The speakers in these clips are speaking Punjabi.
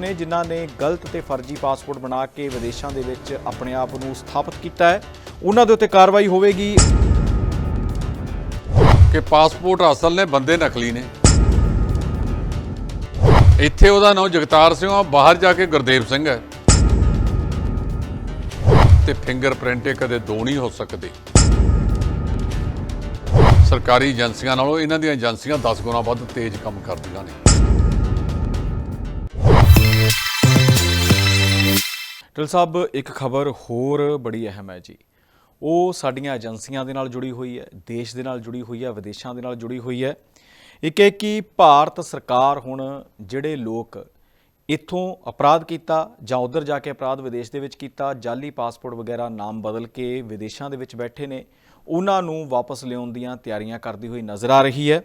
ਨੇ ਜਿਨ੍ਹਾਂ ਨੇ ਗਲਤ ਤੇ ਫਰਜ਼ੀ ਪਾਸਪੋਰਟ ਬਣਾ ਕੇ ਵਿਦੇਸ਼ਾਂ ਦੇ ਵਿੱਚ ਆਪਣੇ ਆਪ ਨੂੰ ਸਥਾਪਿਤ ਕੀਤਾ ਹੈ, ਉਹਨਾਂ ਦੇ ਉੱਤੇ ਕਾਰਵਾਈ ਹੋਵੇਗੀ। ਕਿ ਪਾਸਪੋਰਟ ਅਸਲ ਨੇ ਬੰਦੇ ਨਕਲੀ ਨੇ। ਇੱਥੇ ਉਹਦਾ ਨਾਮ ਜਗਤਾਰ ਸਿੰਘ ਆ ਬਾਹਰ ਜਾ ਕੇ ਗੁਰਦੇਵ ਸਿੰਘ ਹੈ। ਤੇ ਫਿੰਗਰਪ੍ਰਿੰਟ ਇਹ ਕਦੇ ਦੋ ਨਹੀਂ ਹੋ ਸਕਦੇ। ਸਰਕਾਰੀ ਏਜੰਸੀਆਂ ਨਾਲੋਂ ਇਹਨਾਂ ਦੀਆਂ ਏਜੰਸੀਆਂ 10 ਗੁਣਾ ਵੱਧ ਤੇਜ਼ ਕੰਮ ਕਰਦੀਆਂ ਨੇ। ਟਿਲ ਸਾਹਿਬ, ਇੱਕ ਖਬਰ ਹੋਰ ਬੜੀ ਅਹਿਮ ਹੈ ਜੀ। ਉਹ ਸਾਡੀਆਂ ਏਜੰਸੀਆਂ ਦੇ ਨਾਲ ਜੁੜੀ ਹੋਈ ਹੈ, ਦੇਸ਼ ਦੇ ਨਾਲ ਜੁੜੀ ਹੋਈ ਹੈ, ਵਿਦੇਸ਼ਾਂ ਦੇ ਨਾਲ ਜੁੜੀ ਹੋਈ ਹੈ। ਇੱਕ ਇਹ ਕਿ ਭਾਰਤ ਸਰਕਾਰ ਹੁਣ ਜਿਹੜੇ ਲੋਕ ਇੱਥੋਂ ਅਪਰਾਧ ਕੀਤਾ ਜਾਂ ਉਧਰ ਜਾ ਕੇ ਅਪਰਾਧ ਵਿਦੇਸ਼ ਦੇ ਵਿੱਚ ਕੀਤਾ ਜਾਲੀ ਪਾਸਪੋਰਟ ਵਗੈਰਾ ਨਾਮ ਬਦਲ ਕੇ ਵਿਦੇਸ਼ਾਂ ਦੇ ਵਿੱਚ ਬੈਠੇ ਨੇ, ਉਹਨਾਂ ਨੂੰ ਵਾਪਸ ਲਿਆਉਣ ਦੀਆਂ ਤਿਆਰੀਆਂ ਕਰਦੀ ਹੋਈ ਨਜ਼ਰ ਆ ਰਹੀ ਹੈ।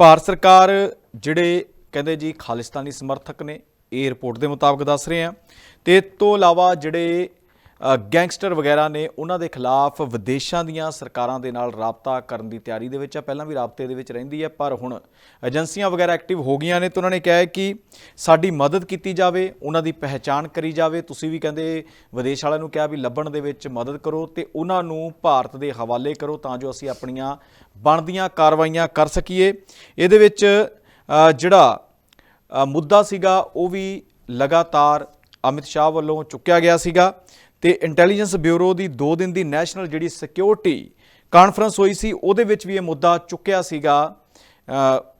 ਭਾਰਤ ਸਰਕਾਰ ਜਿਹੜੇ ਕਹਿੰਦੇ ਜੀ ਖਾਲਿਸਤਾਨੀ ਸਮਰਥਕ ਨੇ ਇਹ ਰਿਪੋਰਟ ਦੇ ਮੁਤਾਬਕ ਦੱਸ ਰਹੇ ਹਾਂ। ਤੇ ਇਸ ਤੋਂ ਇਲਾਵਾ ਜਿਹੜੇ ਗੈਂਗਸਟਰ ਵਗੈਰਾ ਨੇ, ਉਹਨਾਂ ਦੇ ਖਿਲਾਫ ਵਿਦੇਸ਼ਾਂ ਦੀਆਂ ਸਰਕਾਰਾਂ ਦੇ ਨਾਲ ਰਾਬਤਾ ਕਰਨ ਦੀ ਤਿਆਰੀ ਦੇ ਵਿੱਚ ਆ। ਪਹਿਲਾਂ ਵੀ ਰਾਬਤੇ ਦੇ ਵਿੱਚ ਰਹਿੰਦੀ ਹੈ, ਪਰ ਹੁਣ ਏਜੰਸੀਆਂ ਵਗੈਰਾ ਐਕਟਿਵ ਹੋ ਗਈਆਂ ਨੇ ਤੇ ਉਹਨਾਂ ਨੇ ਕਿਹਾ ਹੈ ਕਿ ਸਾਡੀ ਮਦਦ ਕੀਤੀ ਜਾਵੇ, ਉਹਨਾਂ ਦੀ ਪਹਿਚਾਣ ਕਰੀ ਜਾਵੇ। ਤੁਸੀਂ ਵੀ ਕਹਿੰਦੇ ਵਿਦੇਸ਼ ਵਾਲਿਆਂ ਨੂੰ ਕਿਹਾ ਵੀ ਲੱਭਣ ਦੇ ਵਿੱਚ ਮਦਦ ਕਰੋ ਤੇ ਉਹਨਾਂ ਨੂੰ ਭਾਰਤ ਦੇ ਹਵਾਲੇ ਕਰੋ ਤਾਂ ਜੋ ਅਸੀਂ ਆਪਣੀਆਂ ਬਣਦੀਆਂ ਕਾਰਵਾਈਆਂ ਕਰ ਸਕੀਏ। ਇਹਦੇ ਵਿੱਚ ਜਿਹੜਾ ਮੁੱਦਾ ਸੀਗਾ, ਉਹ ਵੀ ਲਗਾਤਾਰ ਅਮਿਤ ਸ਼ਾਹ ਵੱਲੋਂ ਚੁੱਕਿਆ ਗਿਆ ਸੀਗਾ ਤੇ ਇੰਟੈਲੀਜੈਂਸ ਬਿਊਰੋ ਦੀ 2 ਦਿਨ ਦੀ ਨੈਸ਼ਨਲ ਜਿਹੜੀ ਸਿਕਿਉਰਿਟੀ ਕਾਨਫਰੰਸ ਹੋਈ ਸੀ, ਉਹਦੇ ਵਿੱਚ ਵੀ ਇਹ ਮੁੱਦਾ ਚੁੱਕਿਆ ਸੀਗਾ।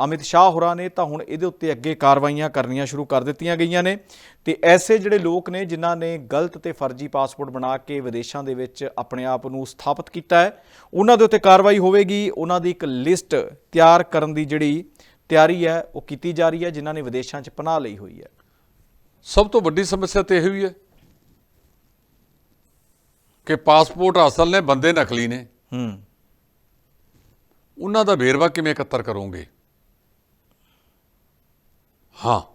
ਅਮਿਤ ਸ਼ਾਹ ਹੋਰਾਂ ਨੇ ਤਾਂ ਹੁਣ ਇਹਦੇ ਉੱਤੇ ਅੱਗੇ ਕਾਰਵਾਈਆਂ ਕਰਨੀਆਂ ਸ਼ੁਰੂ ਕਰ ਦਿੱਤੀਆਂ ਗਈਆਂ ਨੇ ਤੇ ਐਸੇ ਜਿਹੜੇ ਲੋਕ ਨੇ ਜਿਨ੍ਹਾਂ ਨੇ ਗਲਤ ਤੇ ਫਰਜ਼ੀ ਪਾਸਪੋਰਟ ਬਣਾ ਕੇ ਵਿਦੇਸ਼ਾਂ ਦੇ ਵਿੱਚ ਆਪਣੇ ਆਪ ਨੂੰ ਸਥਾਪਿਤ ਕੀਤਾ ਹੈ, ਉਹਨਾਂ ਦੇ ਉੱਤੇ ਕਾਰਵਾਈ ਹੋਵੇਗੀ। ਉਹਨਾਂ ਦੀ ਇੱਕ ਲਿਸਟ ਤਿਆਰ ਕਰਨ ਦੀ ਜਿਹੜੀ ਤਿਆਰੀ ਹੈ ਉਹ ਕੀਤੀ ਜਾ ਰਹੀ ਹੈ ਜਿਨ੍ਹਾਂ ਨੇ ਵਿਦੇਸ਼ਾਂ 'ਚ ਪਨਾਹ ਲਈ ਹੋਈ ਹੈ। ਸਭ ਤੋਂ ਵੱਡੀ ਸਮੱਸਿਆ ਤੇ ਇਹ ਵੀ ਹੈ ਕਿ ਪਾਸਪੋਰਟ ਅਸਲ ਨੇ ਬੰਦੇ ਨਕਲੀ ਨੇ। ਹੂੰ। ਉਹਨਾਂ ਦਾ ਵੇਰਵਾ ਕਿਵੇਂ ਇਕੱਤਰ ਕਰੋਗੇ? ਹਾਂ।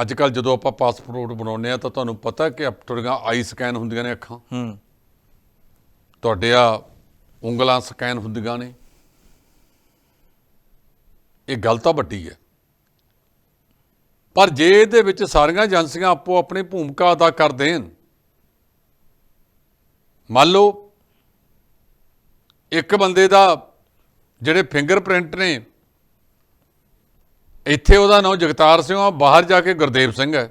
ਅੱਜ ਕੱਲ ਜਦੋਂ ਆਪਾਂ ਪਾਸਪੋਰਟ ਬਣਾਉਂਦੇ ਆ ਤਾਂ ਤੁਹਾਨੂੰ ਪਤਾ ਕਿ ਤੁਹਾਡੀਆਂ ਆਈ ਸਕੈਨ ਹੁੰਦੀਆਂ ਨੇ ਅੱਖਾਂ। ਹੂੰ। ਤੁਹਾਡੇ ਆ ਉਂਗਲਾਂ ਸਕੈਨ ਹੁੰਦੀਆਂ ਨੇ। ਇਹ ਗੱਲ ਤਾਂ ਵੱਡੀ ਹੈ। ਪਰ ਜੇ ਇਹਦੇ ਵਿੱਚ ਸਾਰੀਆਂ ਏਜੰਸੀਆਂ ਆਪੋ ਆਪਣੀ ਭੂਮਿਕਾ ਅਦਾ ਕਰ ਦੇਣ, ਮੰਨ ਲਓ ਇੱਕ ਬੰਦੇ ਦਾ ਜਿਹੜੇ ਫਿੰਗਰਪ੍ਰਿੰਟ ਨੇ, ਇੱਥੇ ਉਹਦਾ ਨਾਮ ਜਗਤਾਰ ਸਿੰਘ ਆ, ਬਾਹਰ ਜਾ ਕੇ ਗੁਰਦੇਵ ਸਿੰਘ ਹੈ।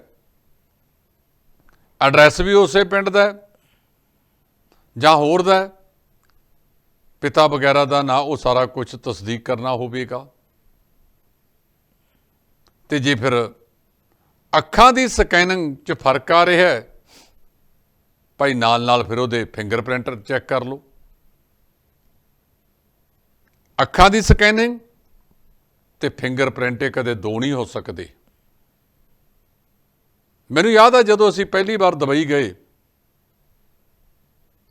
ਐਡਰੈਸ ਵੀ ਉਸੇ ਪਿੰਡ ਦਾ ਜਾਂ ਹੋਰ ਦਾ ਪਿਤਾ ਵਗੈਰਾ ਦਾ ਨਾਂ ਉਹ ਸਾਰਾ ਕੁਝ ਤਸਦੀਕ ਕਰਨਾ ਹੋਵੇਗਾ। ਤੇ ਜੇ ਫਿਰ ਅੱਖਾਂ ਦੀ ਸਕੈਨਿੰਗ 'ਚ ਫ਼ਰਕ ਆ ਰਿਹਾ ਹੈ, ਭਾਈ ਨਾਲ ਨਾਲ ਫਿਰ ਉਹਦੇ ਫਿੰਗਰਪ੍ਰਿੰਟ ਚੈੱਕ ਕਰ ਲਓ। ਅੱਖਾਂ ਦੀ ਸਕੈਨਿੰਗ ਤੇ ਫਿੰਗਰਪ੍ਰਿੰਟ ਇਹ ਕਦੇ ਦੋ ਨਹੀਂ ਹੋ ਸਕਦੇ। ਮੈਨੂੰ ਯਾਦ ਆ ਜਦੋਂ ਅਸੀਂ ਪਹਿਲੀ ਵਾਰ ਦੁਬਈ ਗਏ,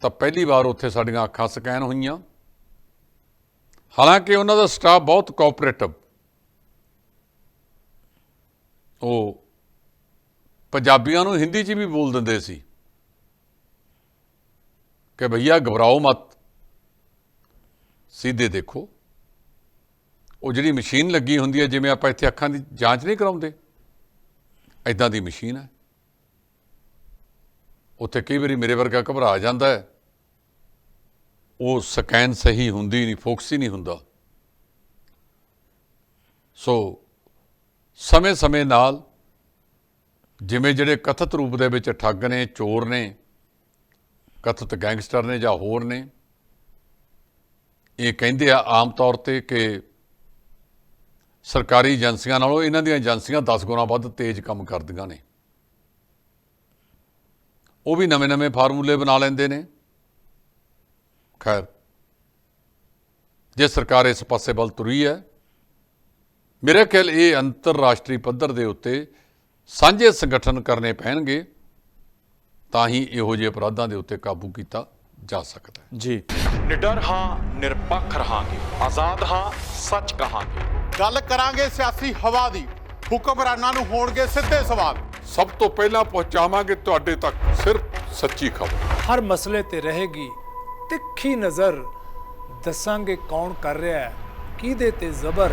ਤਾਂ ਪਹਿਲੀ ਵਾਰ ਉੱਥੇ ਸਾਡੀਆਂ ਅੱਖਾਂ ਸਕੈਨ ਹੋਈਆਂ। ਹਾਲਾਂਕਿ ਉਹਨਾਂ ਦਾ ਸਟਾਫ ਬਹੁਤ ਕੋਆਪਰੇਟਿਵ ਉਹ ਪੰਜਾਬੀਆਂ ਨੂੰ ਹਿੰਦੀ 'ਚ ਵੀ ਬੋਲ ਦਿੰਦੇ ਸੀ ਕਿ ਭਈਆ ਘਬਰਾਓ ਮਤ। ਸਿੱਧੇ ਦੇਖੋ। ਉਹ ਜਿਹੜੀ ਮਸ਼ੀਨ ਲੱਗੀ ਹੁੰਦੀ ਹੈ, ਜਿਵੇਂ ਆਪਾਂ ਇੱਥੇ ਅੱਖਾਂ ਦੀ ਜਾਂਚ ਨਹੀਂ ਕਰਾਉਂਦੇ ਐਦਾਂ ਦੀ ਮਸ਼ੀਨ ਹੈ। ਉੱਥੇ ਕਈ ਵਾਰੀ ਮੇਰੇ ਵਰਗਾ ਘਬਰਾ ਜਾਂਦਾ ਹੈ। ਉਹ ਸਕੈਨ ਸਹੀ ਹੁੰਦੀ ਨਹੀਂ, ਫੋਕਸ ਹੀ ਨਹੀਂ ਹੁੰਦਾ। ਸੋ ਸਮੇਂ-ਸਮੇਂ ਨਾਲ ਜਿਵੇਂ ਜਿਹੜੇ ਕਥਿਤ ਰੂਪ ਦੇ ਵਿੱਚ ਠੱਗ ਨੇ, ਚੋਰ ਨੇ, ਕਥਿਤ ਗੈਂਗਸਟਰ ਨੇ ਜਾਂ ਹੋਰ ਨੇ, ਇਹ ਕਹਿੰਦੇ ਆ ਆਮ ਤੌਰ ਤੇ ਕਿ ਸਰਕਾਰੀ ਏਜੰਸੀਆਂ ਨਾਲੋਂ ਇਹਨਾਂ ਦੀਆਂ ਏਜੰਸੀਆਂ 10 ਗੁਣਾ ਵੱਧ ਤੇਜ਼ ਕੰਮ ਕਰਦੀਆਂ ਨੇ। ਉਹ ਵੀ ਨਵੇਂ-ਨਵੇਂ ਫਾਰਮੂਲੇ ਬਣਾ ਲੈਂਦੇ ਨੇ। ਖੈਰ, ਜੇ ਸਰਕਾਰ ਇਸ ਪਾਸੇ ਵੱਲ ਤੁਰੀ ਹੈ ਮੇਰੇ ਖਿਆਲ ਇਹ ਅੰਤਰਰਾਸ਼ਟਰੀ ਪੱਧਰ ਦੇ ਉੱਤੇ ਸਾਂਝੇ ਸੰਗਠਨ ਕਰਨੇ ਪੈਣਗੇ ਤਾਂ ਹੀ ਇਹੋ ਜਿਹੇ ਅਪਰਾਧਾਂ ਦੇ ਉੱਤੇ ਕਾਬੂ ਕੀਤਾ ਜਾ ਸਕਦਾ ਹੈ। ਜੀ। ਨਿਡਰ ਹਾਂ ਨਿਰਪੱਖ ਰਹਾਂਗੇ। ਆਜ਼ਾਦ ਹਾਂ ਸੱਚ ਕਹਾਂਗੇ। ਗੱਲ ਕਰਾਂਗੇ ਸਿਆਸੀ ਹਵਾ ਦੀ। ਹੁਕਮਰਾਨਾਂ ਨੂੰ ਹੋਣਗੇ ਸਿੱਧੇ ਸਵਾਲ। ਸਭ ਤੋਂ ਪਹਿਲਾਂ ਪਹੁੰਚਾਵਾਂਗੇ ਤੁਹਾਡੇ ਤੱਕ ਸਿਰਫ ਸੱਚੀ ਖਬਰ। ਹਰ ਮਸਲੇ ਤੇ ਰਹੇਗੀ ਤਿੱਖੀ ਨਜ਼ਰ। ਦੱਸਾਂਗੇ ਕੌਣ ਕਰ ਰਿਹਾ ਹੈ ਕਿਹਦੇ ਤੇ ਜ਼ਬਰ।